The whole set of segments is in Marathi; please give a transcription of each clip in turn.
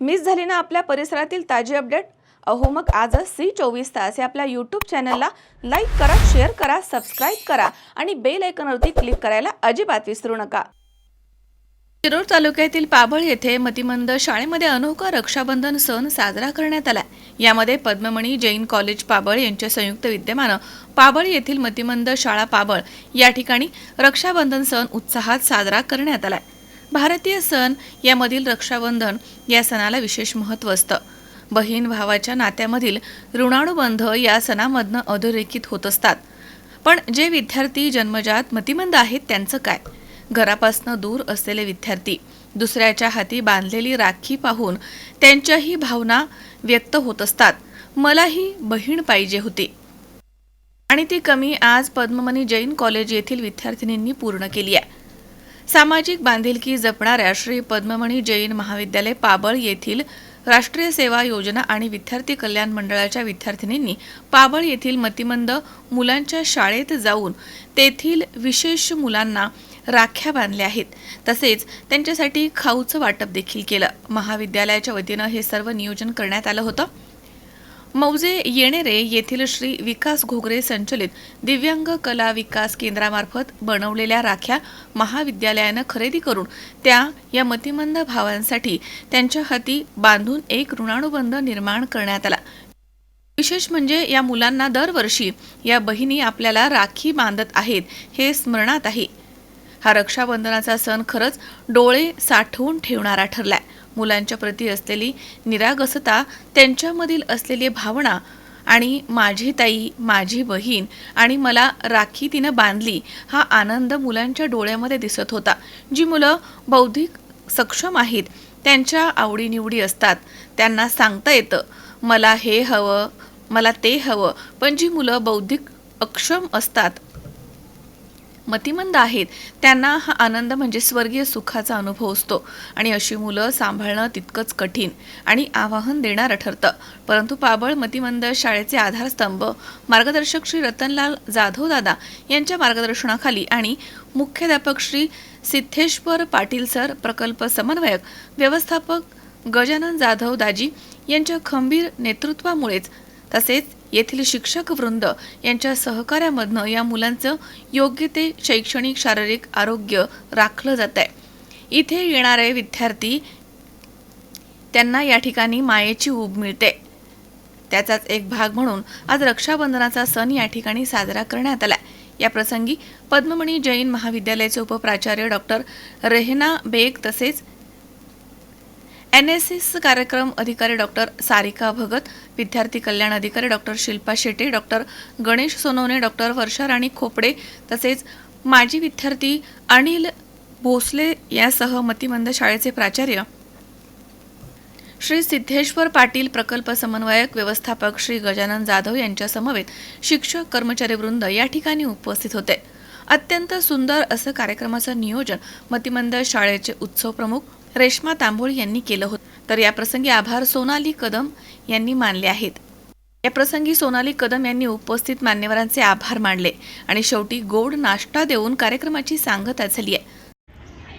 मिस झाली ना आपल्या परिसरातील ताजी अपडेट? अहो मग आजच सी चोवीस तास या आपल्या यूट्यूब चॅनलला लाईक करा शेअर करा सबस्क्राईब करा आणि बेल आयकॉनवरती क्लिक करायला अजिबात विसरू नका. शिरोळ तालुक्यातील पाबळ येथे मतिमंद शाळेमध्ये अनोखा रक्षाबंधन सण साजरा करण्यात आला यामध्ये पद्ममणी जैन कॉलेज पाबळ यांच्या संयुक्त विद्यमानं पाबळ येथील मतिमंद शाळा पाबळ या ठिकाणी रक्षाबंधन सण उत्साहात साजरा करण्यात आलाय. भारतीय सण यामधील रक्षाबंधन या सणाला विशेष महत्त्व असतं. बहीण भावाच्या नात्यामधील ऋणाणुबंध या सणामधनं अधोरेखित होत असतात. पण जे विद्यार्थी जन्मजात मतिमंद आहेत त्यांचं काय? घरापासनं दूर असलेले विद्यार्थी दुसऱ्याच्या हाती बांधलेली राखी पाहून त्यांच्याही भावना व्यक्त होत असतात. मलाही बहीण पाहिजे होती. आणि ती कमी आज पद्ममनी जैन कॉलेज येथील विद्यार्थिनींनी पूर्ण केली आहे. सामाजिक बांधिलकी जपणाऱ्या श्री पद्ममणी जैन महाविद्यालय पाबळ येथील राष्ट्रीय सेवा योजना आणि विद्यार्थी कल्याण मंडळाच्या विद्यार्थिनींनी पाबळ येथील मतिमंद मुलांच्या शाळेत जाऊन तेथील विशेष मुलांना राख्या बांधल्या आहेत. तसेच त्यांच्यासाठी खाऊचं वाटप देखील केलं. महाविद्यालयाच्या वतीनं हे सर्व नियोजन करण्यात आलं होतं. मौजे येणेरे येथील श्री विकास घोगरे संचलित दिव्यांग कला विकास केंद्रामार्फत बनवलेल्या राख्या महाविद्यालयानं खरेदी करून त्या या मतिमंद भावांसाठी त्यांच्या हाती बांधून एक ऋणानुबंध निर्माण करण्यात आला. विशेष म्हणजे या मुलांना दरवर्षी या बहिणी आपल्याला राखी बांधत आहेत हे स्मरणात आहे. हा रक्षाबंधनाचा सण खरंच डोळे साठवून ठेवणारा ठरलाय. मुलांच्या प्रती असलेली निरागसता त्यांच्यामधील असलेली भावना आणि माझी ताई माझी बहीण आणि मला राखी तिनं बांधली हा आनंद मुलांच्या डोळ्यामध्ये दिसत होता. जी मुलं बौद्धिक सक्षम आहेत त्यांच्या आवडीनिवडी असतात. त्यांना सांगता येतं मला हे हवं मला ते हवं. पण जी मुलं बौद्धिक अक्षम असतात मतिमंद आहेत. त्यांना हा आनंद म्हणजे स्वर्गीय सुखाचा अनुभव असतो. आणि अशी मुलं सांभाळणं तितकंच कठीण आणि आवाहन देणारं ठरतं. परंतु पाबळ मतिमंद शाळेचे आधारस्तंभ मार्गदर्शक श्री रतनलाल जाधव दादा यांच्या मार्गदर्शनाखाली आणि मुख्याध्यापक श्री सिद्धेश्वर पाटील सर प्रकल्प समन्वयक व्यवस्थापक गजानन जाधव दाजी यांच्या खंबीर नेतृत्वामुळेच तसेच येथील शिक्षक वृंद यांच्या सहकार्यामधनं या मुलांचं योग्य ते शैक्षणिक शारीरिक आरोग्य राखलं जात आहे इथे येणारे विद्यार्थी त्यांना या ठिकाणी मायेची ऊब मिळते. त्याचाच एक भाग म्हणून आज रक्षाबंधनाचा सण या ठिकाणी साजरा करण्यात आला या प्रसंगी पद्ममणी जैन महाविद्यालयाचे उपप्राचार्य डॉक्टर रेहना बेग तसेच एन एस एस कार्यक्रम अधिकारी डॉक्टर सारिका भगत विद्यार्थी कल्याण अधिकारी doctor Shilpa Shete doctor Ganesh Sonawane doctor Varsha Rani Khopade तसेच माजी विद्यार्थी अनिल भोसले यासह मतिमंद शाळेचे प्राचार्य श्री सिद्धेश्वर पाटील प्रकल्प समन्वयक व्यवस्थापक श्री गजानन जाधव यांच्या समवेत शिक्षक कर्मचारी वृंद या ठिकाणी उपस्थित होते. अत्यंत सुंदर असं कार्यक्रमाचं नियोजन मतिमंद शाळेचे उत्सव प्रमुख रेश्मा तांबोळ यांनी केलं होतं. तर या प्रसंगी आभार सोनाली कदम यांनी मानले आहेत. या प्रसंगी सोनाली कदम यांनी उपस्थित मान्यवरांचे आभार मानले आणि शेवटी गोड नाश्ता देऊन कार्यक्रमाची सांगता झाली आहे.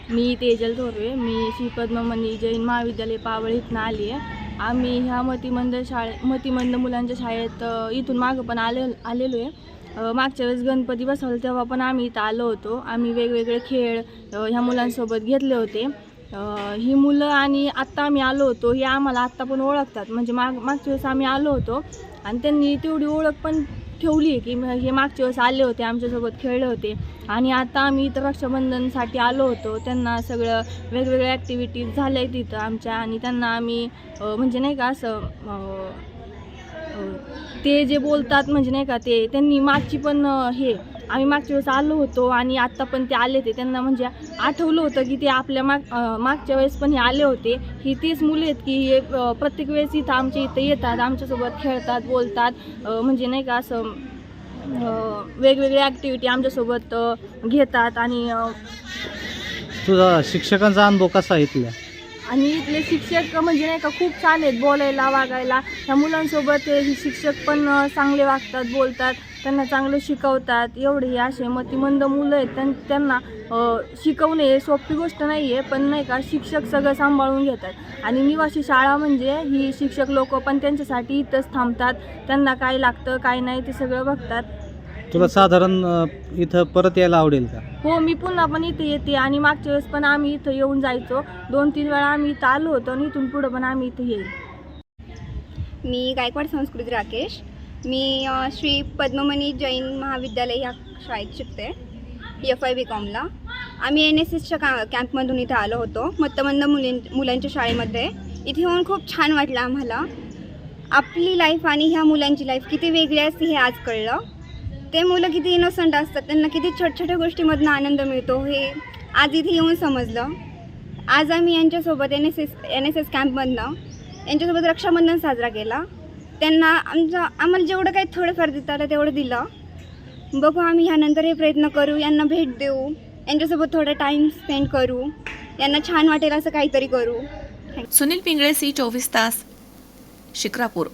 मी तेजल थोरवे मी श्री पद्ममणी जैन महाविद्यालय पावळ इथनं आली आहे. आम्ही ह्या मतिमंद शाळे मतिमंद मुलांच्या शाळेत इथून मागं पण आले आलेलो आहे. मागच्या वेळेस गणपती बसवला तेव्हा पण आम्ही इथं आलो होतो. आम्ही वेगवेगळे खेळ ह्या मुलांसोबत घेतले होते. ही मुलं आणि आत्ता आम्ही आलो होतो हे आम्हाला आत्ता पण ओळखतात. म्हणजे माग मागच्या वेळेस आम्ही आलो होतो आणि त्यांनी तेवढी ओळख पण ठेवली आहे की हे मागच्या वेळेस आले होते आमच्यासोबत खेळले होते. आणि आता आम्ही इथं रक्षाबंधनसाठी आलो होतो. त्यांना सगळं वेगवेगळ्या ॲक्टिव्हिटीज झाल्या आहेत तिथं आमच्या आणि त्यांना आम्ही म्हणजे नाही का असं ते जे बोलतात म्हणजे नाही का ते त्यांनी मागची पण हे आम्ही मागच्या वेळेस आलो होतो आणि आत्ता पण ते आले ते त्यांना म्हणजे आठवलं होतं की ते आपल्या माग मागच्या वेळेस पण हे आले होते. ही तीच मुले आहेत की हे प्रत्येक वेळेस इथं आमच्या इथं येतात आमच्यासोबत खेळतात बोलतात. म्हणजे नाही का असं वेगवेगळ्या ॲक्टिव्हिटी आमच्यासोबत घेतात आणि तुझा शिक्षकांचा अनुभव कसा आहे इथल्या? आणि इथले शिक्षक म्हणजे नाही का खूप छान आहेत बोलायला वागायला. ह्या मुलांसोबत शिक्षक पण चांगले वागतात बोलतात त्यांना चांगलं शिकवतात. एवढे हे असे मतिमंद मुलं आहेत त्यां त्यांना शिकवणे हे सोपी गोष्ट नाही आहे पण नाही का शिक्षक सगळं सांभाळून घेतात. आणि निवासी शाळा म्हणजे ही शिक्षक लोक पण त्यांच्यासाठी इथंच थांबतात. त्यांना काय लागतं काय नाही ते सगळं बघतात. तुला साधारण अ, इथं परत यायला आवडेल का? हो मी पुन्हा पण इथे येते आणि मागच्या वेळेस पण आम्ही इथं येऊन जायचो. दोन तीन वेळा आम्ही इथं आलो होतो आणि इथून पुढं पण आम्ही इथं येईल. मी गायकवाड संस्कृती राकेश. मी अ, श्री पद्ममणी जैन महाविद्यालय या शाळेत शिकते एफ आय बी कॉमला आम्ही एन एस एसच्या का कॅम्पमधून इथे आलो होतो मतमंद मुलीं मुलांच्या शाळेमध्ये. इथे येऊन खूप छान वाटलं आम्हाला. आपली लाईफ आणि ह्या मुलांची लाईफ किती वेगळी असते हे आज कळलं. ते मुलं किती इनोसंट असतात त्यांना किती छोट्या छोट्या गोष्टीमधनं आनंद मिळतो हे आज इथे येऊन समजलं. आज आम्ही यांच्यासोबत N S S N S S कॅम्पमधनं यांच्यासोबत रक्षाबंधन साजरा केला. त्यांना आमचं आम्हाला जेवढं काही थोडंफार देता आलं तेवढं दिलं. बघू आम्ही ह्यानंतर हे प्रयत्न करू यांना भेट देऊ यांच्यासोबत थोडा टाईम स्पेंड करू यांना छान वाटेल असं काहीतरी करू. सुनील पिंगळे सी चोवीस तास शिक्रापूर.